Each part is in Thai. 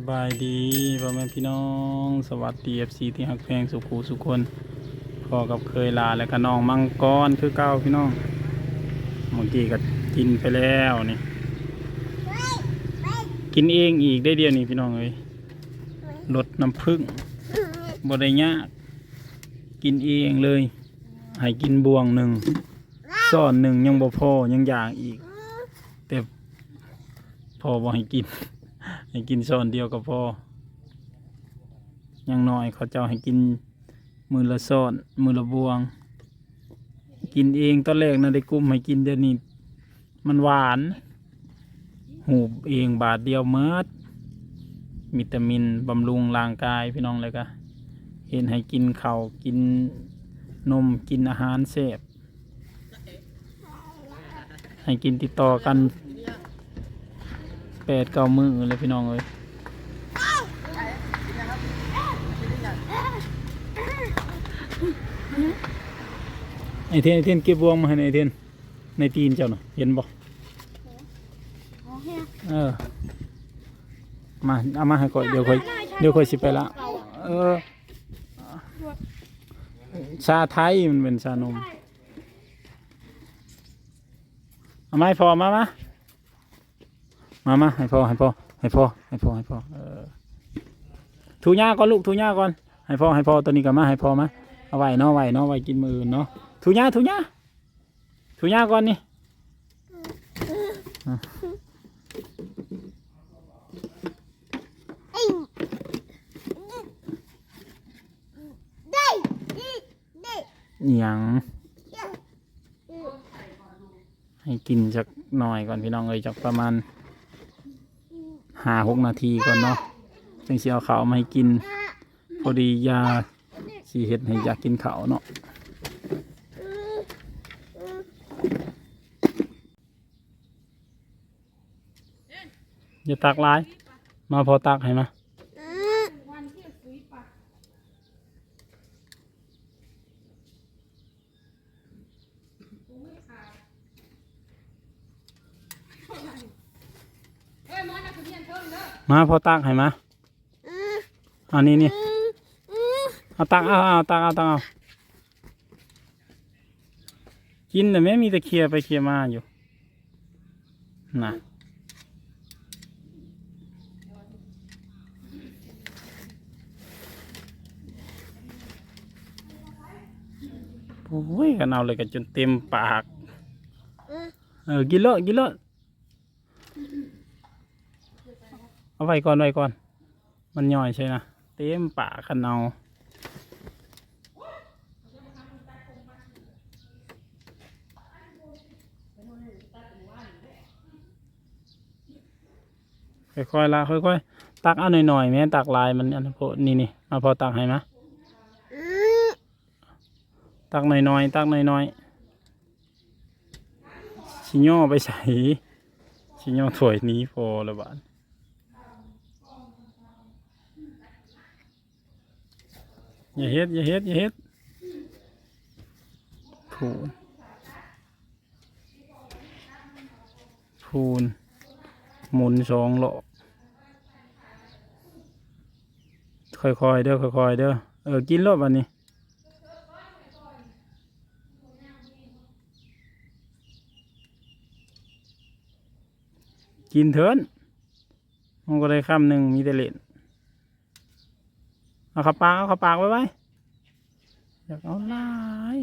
สบายดีพ่อแม่พี่น้อง สวัสดีเอฟซีที่ฮักแพงสุขูสุขคนพอกับเคยลาและก็น้องมังกรคือเก้าพี่น้องเมื่อกี้ก็กินไปแล้วนี่ กินเองอีกได้เดียวนี่พี่น้องเอ้ยลดน้ำผึ้งบได้ยากกินเองเลย ให้กินบวงหนึ่งซ่อนหนึ่งยังบ่พอยังอยากอีก แต่พอบ่ให้กิน ให้กินซ่อนเดียวก็พอยังน้อยเขาเจ้าให้กินมือละซ่อนมือละบวง กินเองตอนแรกนะได้กุ้มให้กินเดี๋ยวนี้มันหวาน หูบเองบาทเดียวเมิดวิตามินบำรุงร่างกายพี่น้องเลยก็เห็นให้กินเข้ากินนมกินอาหารเสพให้กินติดต่อกัน แปดเก้ามือเลยพี่น้องเอ้ยไอเทนไอเทนเก็บบวงมาให้หน่อยไอเทนในตีนเจ้าหน่ะเห็นบ่เออ มาเอามาให้ก่อนเดี๋ยวค่อยเดี๋ยวค่อยสิไปละเออชาไทยมันเป็นชานมเอามาให้พอมามา มามาให้พอให้พอให้พอให้พอให้พอเออถูหญ้าก่อนลูกถูหญ้าก่อนให้พอให้พอตัวนี้กับมาให้พอมาเอาไว้เนาะไว้เนาะไว้กินมืออื่นเนาะถูหญ้าถูหญ้าถูหญ้าก่อนนี่อิหยังให้กินจักหน่อยก่อนพี่น้องเอ้ยจักประมาณ ห้าหกนาทีก่อนเนาะจึงสิเอาข้าวมาให้กิน พอดียาสีเห็ดให้อยากกินเขาวเนาะอย่าตักหลาย มาพอตักให้มา มาพอตักให้มาอันนี้นี่เอาตักเอาเอาตักเอาตักเอากินแต่ไม่มีต่เคียร์ไปเคียร์มาอยู่น่ะโอ้ยกันเอาเลยกันจนเต็มปาก เออ กินเลยกินเลย เอาไว้ก่อนไว้ก่อน มันย่อยใช่นะเต็มป่ากคันเอาค่อยๆละค่อยๆตักเอาหน่อยๆแม่ตักลายมันอันนั้นโพดนี่นี่มาพอตักให้มะตักหน่อยๆตักหน่อยๆชิโย่อไปใส่ชิโย่อถ้วยนี้พอละบาท อย่าเฮ็ดอย่าเฮ็ดอย่าเฮ็ดพูนพูนหมุนสองหลอกค่อยๆเด้อค่อยๆเด้อเออกินรอบอันนี้กินเถินมันก็ได้คำหนึ่งมีแต่เล่น เอาเข้าปากเอาเข้าปากไว้ไว้อยากเอาหลาย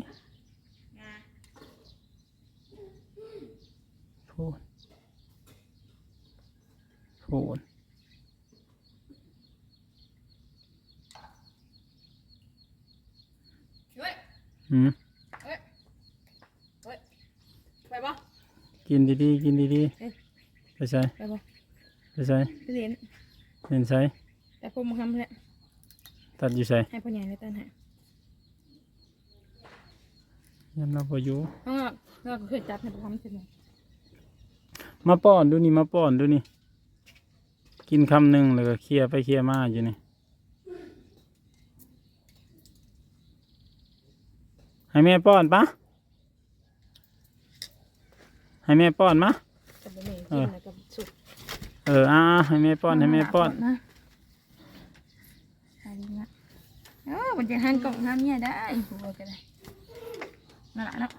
พูดพูดเฮ้ยอืมไปบ่กินดีๆกินดีเอ๊ะๆไปใส่ไปบ่ไปใส่ไปเรียนเห็นใส่แต่ผมมาทำเนี่ย ตัดอยู่ใส่ให้พ่อใหญ่ไปตันให้ยันเราพออยู่เพราะว่าเราก็เคยจับให้ไปทำเสร็จแล้วมาป้อนดูนี่มาป้อนดูนี่ กินคำหนึ่งแล้วก็เคลียร์ไปเคลียร์มาอยู่นี่ ให้แม่ป้อนปะให้แม่ป้อนมะ กับบ่แม่กินแล้วกับสุก เอออ่าให้แม่ป้อนให้แม่ป้อน นะ มันจะหันกล่องห้ามเนี่ยได้หัวก็ได้นั่นแหละเนาะ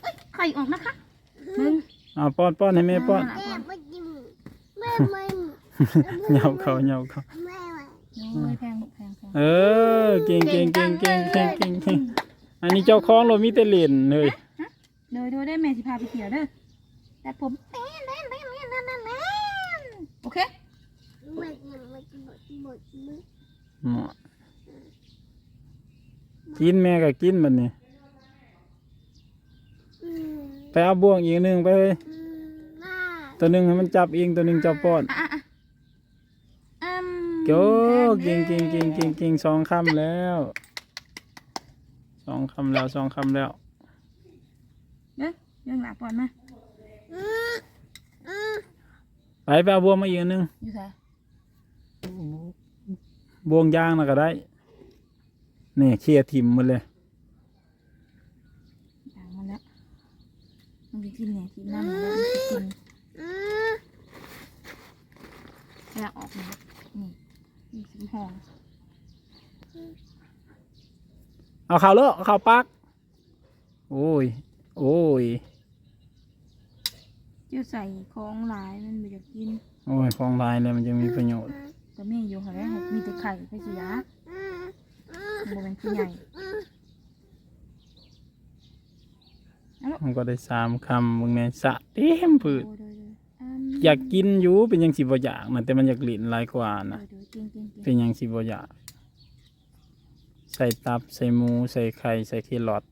เอ้ยไข่ออกนะคะมึงเอาป้อนป้อนให้แม่ป้อนนั่นล่ะแม่ไม่กินแม่ไม่เหยาเขาเหยาเขาแม่ไม่โอ้ยแพงลูกแพงแพงเออเก่งเก่งเก่งเก่งเก่งเก่งเก่งอันนี้เจ้าของเรามีแต่เหรียญเลยโดยโดยได้แม่สิพาไปเที่ยวเด้อแต่ผมแม่แม่แม่แม่แม่แม่แม่โอเคไม่กินไม่กินหมดหมดมือเหมาะ กินแม่ก็กินมันนี่อืมไปเอาบ่วงอีกหนึ่งไปเลยอืมมาตัวหนึ่งให้มันจับเองตัวหนึ่งจับป้อนอะอะอะอืมโก้เก่งเก่งเก่งเก่งเก่งสองคำแล้วสองคำแล้วสองคำแล้วเด้อเรื่องหลับก่อนมาอืมอืมไปไปเอาบ่วงมาอีกอันหนึ่งอยู่ไสบ่วงยางน่ะก็ได้ นี่เคลียร์ทิมหมันเลยอย่างมันแล้วมันจะกินเนี่ยกินน้ำมันแล้วมันจะกินอืมแล้วออกมานี่นี่สีหองเอาข่าวเลอะเอาข่าวปัก โอ้ย โอ้ยเจ้าใส่ของหลายมันไม่อยากกิน โอ้ยฟองลายเลยมันจะมีประโยชน์ แต่แม่อยู่หาแล้วมีแต่ไข่ไปสิยา อืมอืมโมเป็นผู้ใหญ่อืมมันก็ได้สามคำมึงในสะเต็มพืชโอ้โดยโดยอืมอยากกินอยู่เป็นหยังสิบ่อยากนะแต่มันอยากหลินหลายกว่าโดนะยโดยเก่งเก่งเก่งเป็นหยังสิบ่อยากใส่ตับใส่หมูใส่ไข่ใส่แครอท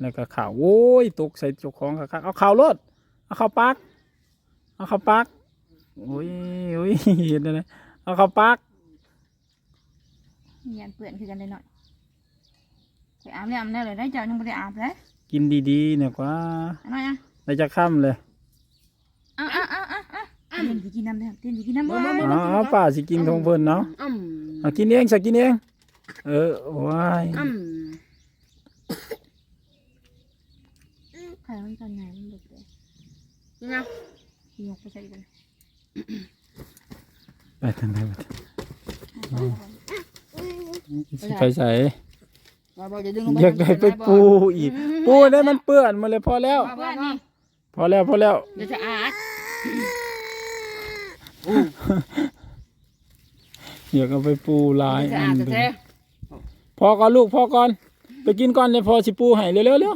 แล้วก็ข้าวโอ้ยตกใส่เจกของคักๆเอาข้าวรดเอาข้าวปัก เอาข้าวปักโอ้ยโอ้ยเห็นเลยเอาข้าวปัก ยันเปื่อนคือกันได้หน่อยไปอาบแล้วอาบแล้วเลยได้เจ้ายังไม่ได้อาบเลยกินดีๆเนี่ยกว่าเอันน้อยอะได้จะค่ำเลยอะอะอะอะอะเต้นสิกินน้ำเด้อเต้นสิกินน้ำบ่อ๋อป้าสิกินของเพิ่นเนาะอืมเอากินเองสักกินเอง เออว้ายอืมไข่มันตอนไหนมันเด็กเลยนี่นะยกไปใส่กันไปทางไหนไป สิไปใส่บอยจะดึงลงไปอยากได้ไปปูอีก ปูได้มันเปื้อนมาเลยพอแล้วเพื่อนนี่พอแล้วพอแล้วเดี๋ยวจะอาดอยากเอาไปปูหลายจะอัอาดนจะเด้เจ๊อพอก่อนลูกพอก่อน ไปกินก่อนเลยพอสิปูให้เร็วๆเร็ว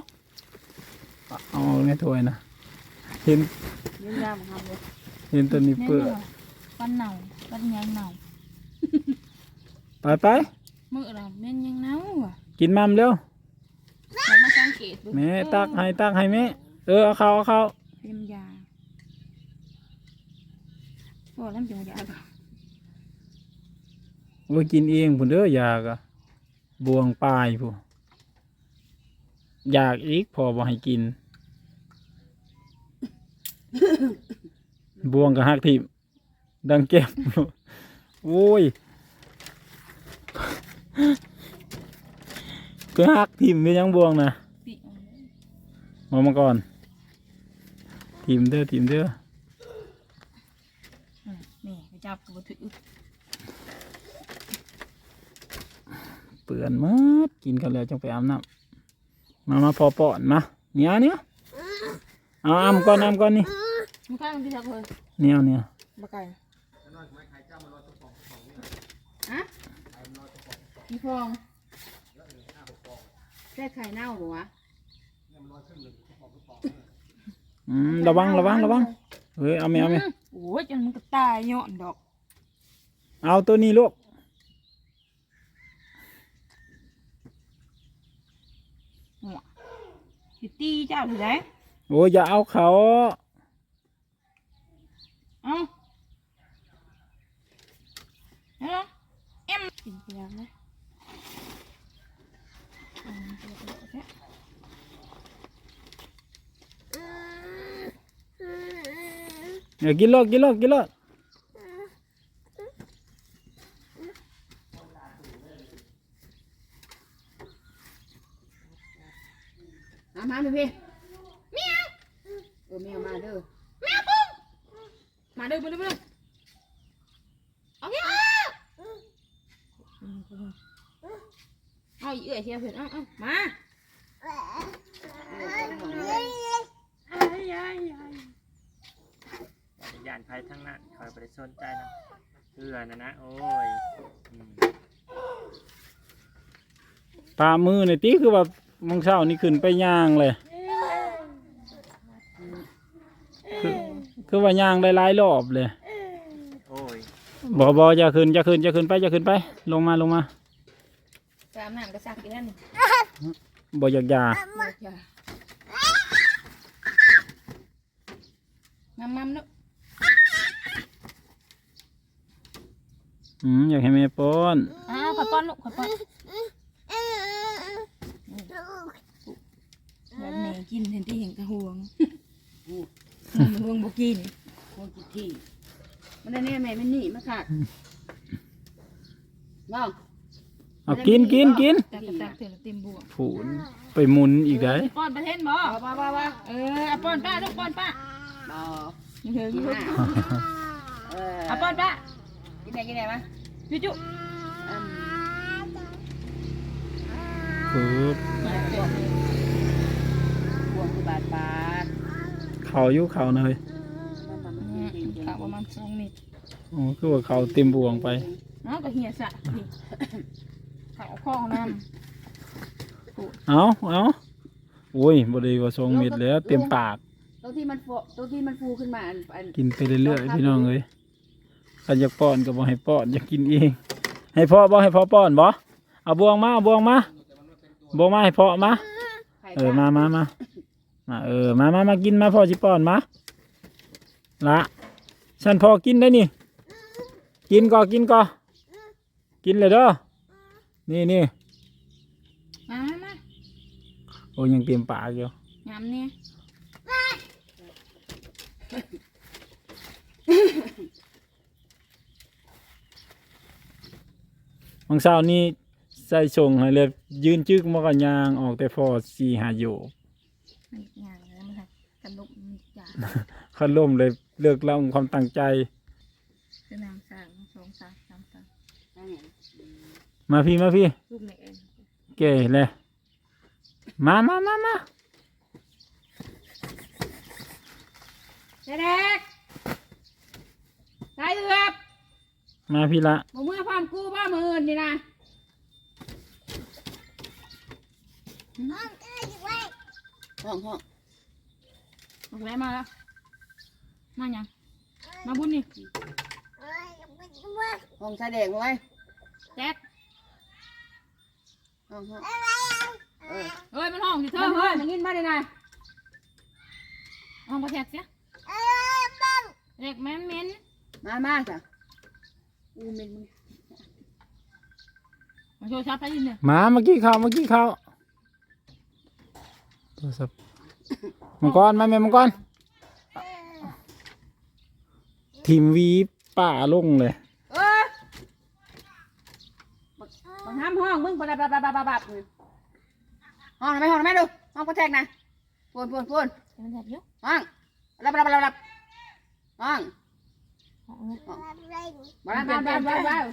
เอาในถ้วยนะเห็นยืนยามครับเลยเห็นตัวนี้แน่เปื้อนนอนปันเน่าปันยังเน่าไปไป มือเราแม่นยังเน่าอะกินมัมเร็วเรามาสังเกตดูแม่ตักให้ตักให้แม่เออเอาเข้าเอาเข้าเป็นยาโอ้แล้วมันเป็นยาป่ะโอ้ยกินเองพุ่นเด้อยากอะบวงปลายพุ่นอยากอีกพอบ่ให้กิน บวงกับหักทิมดังเก็บ โอ้ย ก็หักทิมไปยังบวงนะปีมามาก่อนทิมเด้อทิมเด้อแม่ไปจับกูถือเปื่อนหมดกินกันแล้วจังไปอาบน้ำมามาพอปอนมาเหนียวเนี้ยเอาอ้ำก่อนอ้ำก่อนนี่มึงข้างที่ทักเลยเหนียวเนี่ยมาไก่ฮะ มีฟองแค่ไข่เน่าหรอวะอืมระวังระวังระวังเฮ้ยเอาไหมเอาไหมโอ้ยจนมันก็ตายย้อนดอก เอาตัวนี้ลูกสิตีเจ้าถือได้โอ้ยอย่าเอาเขาเอ้าเฮ้ยเอ็มกินไปแล้วนะอืมไปแล้วไปแล้วไปแล้ว อย่ากินรอดกินรอดกินรอด มามาพี่พี่เมียวเออเมียวมาเด้อ มาเด้อมาเด้อมาเด้อเอาเงี้ย ไป เอื้อยเชียวเพิ่นเอ้าเอ้ามา ยานภัยทั้งนั้นคอยบริ สนใจนะเพื่อนะนะโอ้ยอืมปลามือในตีคือว่ามองเช้านี่ขึ้นไปย่างเลย คือคือว่าย่างได้หลายรอบเลยโอ้ยบอบอจะขึ้นจะขึ้นจะขึ้นไปจะขึ้นไป ลงมาลงมาตามน้ำก็ซักอีกแล้วนี่บอยากยาบ่จ้ะมัมๆเนาะ อืมอยากให้แม่ป้อนอ้าวขอป้อนลูกขอป้อนแบบแม่กินเห็นที่เห็นกระห่วงห่วงบ่กินโอ้ยที่มันได้แน่แม่มันหนีมาขาดน้องเอากินกินกินตักกระตักเถื่อนเต็มบวงผูนไปหมุนอีกได้ป้อนประเทศบ่เอาป้าป้าป้าเออเอาป้อนป้าลูกป้อนป้าเอาเฮ้ยกินเฮ้ยห้าเออเอาป้อนป้ากิน ไหนกินไหนมาจุ๊จุ๊อืมปึ๊บบวงคือบาทบาทเขาอยู่เขาเนยข้าวประมาณสองเม็ดโอ้คือว่าเขาเต็มบวงไปเนาะก็เหี่ยสะนี่ข้าวข้องน้เอาเอาโอ้ยบริวาทรงเม็ดแล้ว เต็มปากตรงที่มันโฟตรงที่มันฟูขึ้นมาอันอันกินไปเรื่อยๆพี่น้องเอ้ย ใครอยากป้อนก็บอกให้ป้อนอยากกินเอง ให้พ่อบ่ให้พ่อป้อนบ่เอาบวงมาเอาบวงมาบวงมาให้พ่อมาไข่เออมามามามาเออมามามากินมาพ่อสิป้อนมาละฉันพอกินได้นี่ กินก็กินก็กินเลยเด้อนี่นี่ำมามามาโอ้ยังเต็มปากอยู่ยำเนี่ย บางเช้านี่ใส่ส่งให้เลยยืนจึกมากันยางออกแต่พอสี่หาโยกมันยางแล้วมันกระลุกมันจางขันล่มเลยเลิกเล่าความตั้งใจคือนางสางสองสามสามสามมาพี่มาพี่ลูกในเองเก๋เลยมามามามาเด็กๆได้เอือบมาพี่ละ บ่เมื่อพร้อมกูบ้ามืออื่นนี่นะห้องห้องบอกแล้วมาแล้วมายังมาบุญนี่ห้องชายแดงไว้แจ็คห้องห้องเออเฮ้ยมันห้องสิเธเธออเฮ้เฮ้ยยมันยินมาได้ไงห้องประแทกเสียเด็กแม่นเม้นมามาจ้ะอูเมนมึง มาโชว์ชัดไปยินเนี่ยมาเมื่อกี้เขาเมื่อกี้เขาโทรศัพท์มังกรมาแม่มังกรทีมวีป่าลงเลย เออบังห้ามห้องมึงปะบับบับบับบับบับห้องทำไมห้องทำไมดูห้องกระแทกนะปวนปวนปวนมันแบบเยอะห้องรับรับรับรับห้องห้องเนี่ยบ้านบ้านบ้านบ้านบ้าน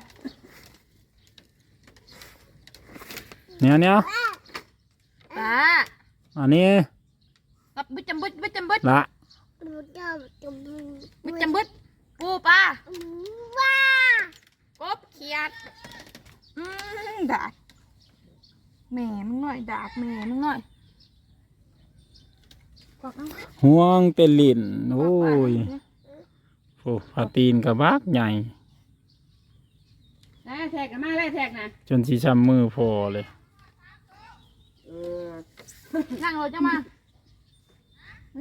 เนี่ยเนี่ยตาอันนี้กับบึดจำบึดบึดจำบึดละบึดจำบึดปูปลากบเขียดอืมดาดแม่มึงหน่อยดาดแม่มึงหน่อยกวักเอาห่วงเป็นลิ่นโอ้ยโอ้พาตีนกับบักใหญ่ ได้แทกนะมาได้แทกนะจนสีช้ำมือพอเลยเออ นั่งรถจังมา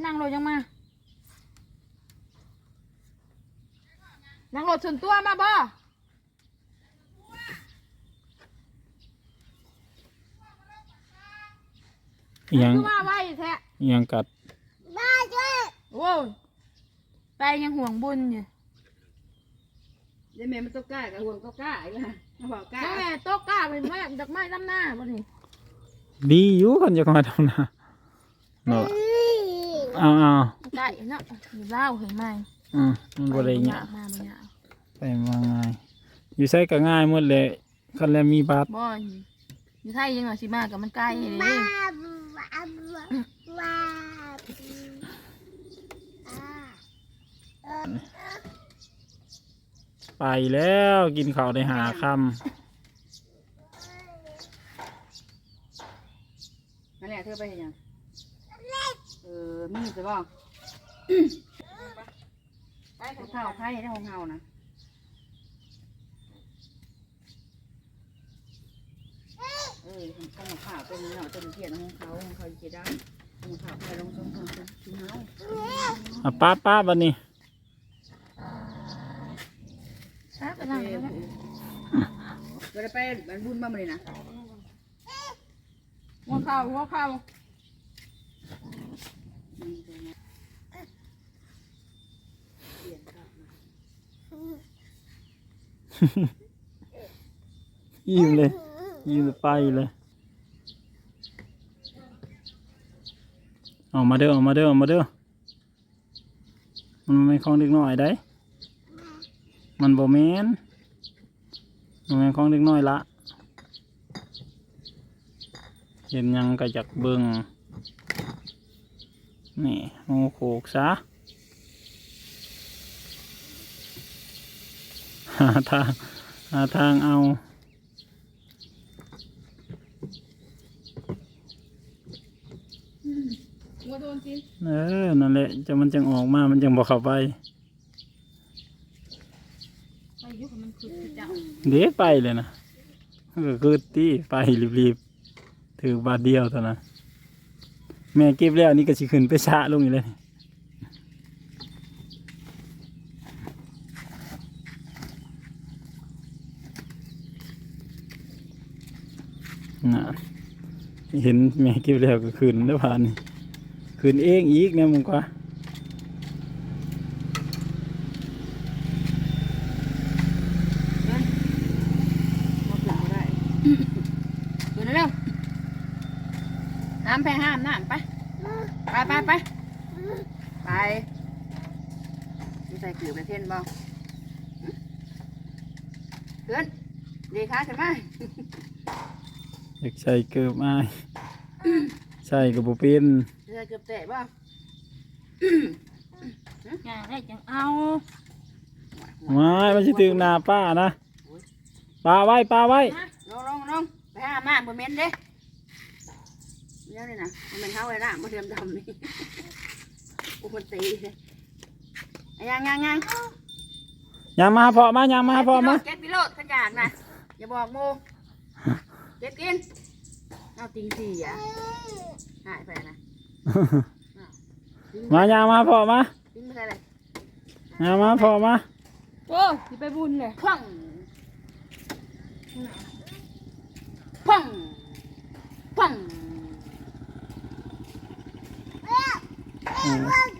นั่งรถจังมา นั่งรถส่วนตัวมาบ่อิหยังคือมาไว้แท้อิหยังกัดโอ้ยไปยังห่วงบุญอยู่เดี๋ยวแม่มันต้องกล้ากับห่วงต้องกล้าอีกแล้วมาบอกกล้า แม่โต๊ะกล้าเป็นแม่ดอกไม้น้ำหน้าบ่นี่ ดีอยู่คนจะมาทำนะเนาะเอาเอาไก่เนาะอยู่เล่าเห็นไหมอืมมันบ่ได้เนี่ยมาบ่ยากไปมาง่ายอยู่ใช้ก็ง่ายหมดเลยคันแล้วมีบัตรบ่อยู่ไทยยังหน่อยสิมากับมันไกลเลยบ้าบ้าบ้าอ่าไปแล้วกินข้าวได้หาคนั่นแหละเธอไปเห็นยังเอ อมีจะบอกไปของเท้าไผ่ได้ของเฮานะเออของของข้าวเป็นเนาะเป็นเทียนของเขาของเขาจะได้ของข้าวไปลงสมของชุมเฮาำอะป้าป้าบันนี้ครับไปนั่งเอแล้วอเวลาไปบันบุญบ้างเลยนะหัวข้าวหัวข้าว ยิ้มเลยยิ้มไปเลยออกมาเด้อออกมาเด้อออกมาเด้อมันไม่นของเด็กน้อยได้ มันบ่แมนมันเป็นของเด็กน้อยละ เห็นยังก็จักเบิ่ง นี่โอ้โขกซะหาทางหาทางเอาหัวโดนกินเออ นั่นแหละ จะมันจังออกมา มันจังบอกเข้าไป ไปอยุคมันคือเจ้าเดี๋ยวไปเลยนะก็คือตีไปรีบๆ ถือบาทเดียวเท่านั้น แม่เก็บแล้วนี่ก็สิขึ้นไปชะลงอีกเลยน่ะเห็นแม่เก็บแล้วก็ขึ้นแล้วผ่านนี่ขึ้นเองอีกเนี่ยมึงกว่าขึ้นมาได้ขึ้นเร็วน้ำไปห้ามน้ำไป ไปไปไปไป มีใส่เกลือไปเท่นบ่ขึ้นดีค่ะขึ้นมาอยากใส่เกือบอ้ายใส่กับบุเป็นเรือเกือบเตะบ่งานได้จังเอาไม่มันจะถึงหนาป้านะปลาไว้ปลาไว้ลงลงลงไปห้ามน้ำบ่เหม็นเด้เดี๋ยวนี่นะมันเป็นเขาเลยนะมาเทียมดำนี่อุมันตีเลยอะ ยังยังยังยางมาพอมายางมาพอมาเก็ตพิโรดขันอยากนะอย่าบอกโมเก็ตกินเอาติงสี่อะหายไปนะมายางมาพอมากินไม่ใช่เลยยางมาพอมาโอ้สิไปบุญเลยพ่องพ่องพ่องเ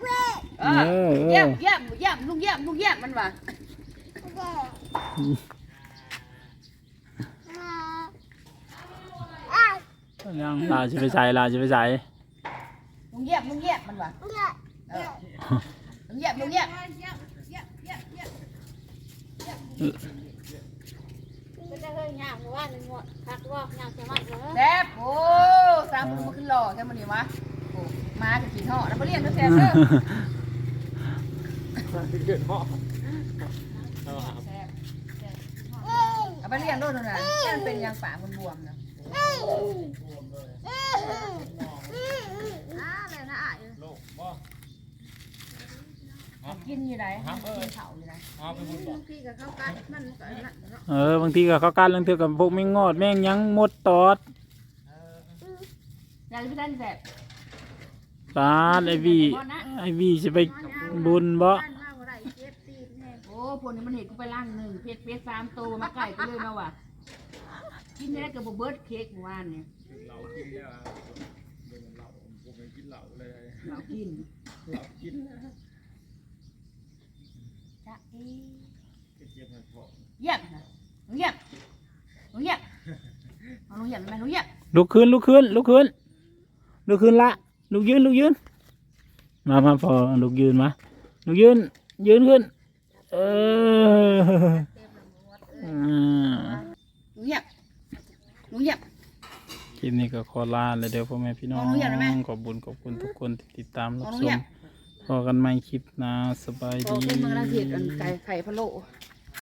ออเออเยี่ยมเยี่ยมเยี่ยมลุงเยี่ยมลุงเยี่ยมมันว่ะยังลาจะไปใส่ลาจะไปใส่ลุงเยี่ยมลุงเยี่ยมมันว่ะเออลุงเยี่ยมลุงเยี่ยมไม่ได้เคยย่างหรือว่าหนึ่งวันพักว่าย่างสมัครเลยแซ่บโอ้สามมันขึ้นหล่อใช่ไหมนี่วะโอ้มาจะกินห่อแล้วมาเรียนด้วยแซ่บเด้อ เอาไปเลี้ยงด้วยเถอะนะมันเป็นยางป่ามันบวมนะอ้าเลยนะอะกินอยู่ไหนกินเผาอยู่ไหนพี่กับข้าวกัดมันก็นั่นเนาะเออบางทีก็เขาการลังเทือกับพวกแมงงอดแมงหยังมดตอดอยากจะไปได้แซ่บปลาไอวีไอวีจะไปบุญบ่โอ้ พวกนี้มันเห็นกูไปล่างหนึ่งเพชรเพชรสามตัวมาไก่ก็เลยมาว่ะกินได้กับเบิร์ดเค้กเมื่อวานเนี่ยเรากินเรากินจะเอ๊ะเยี่ยมนะหนูเยี่ยมหนูเยี่ยมเอาหนูเยี่ยมไหมหนูเยี่ยมลุกขึ้นลุกขึ้นลุกขึ้นลุกขึ้นละลุกยืนลุกยืนมามาพอลุกยืนมาลุกยืนยืนขึ้น เอออ่าหนูเยี่ยมหนูเยี่ยมคลิปนี้ก็ขอลาเลยเด้อพ่อแม่พี่น้องขออนุญาตได้ไหมขอบบุญขอบคุณทุกคนที่ติดตามรับขออนุชมญาตพอกันใหม่คลิปหนะสบายพอดี ขึ้นเมืองราชเห็ดอันไก่ไข่พะโล้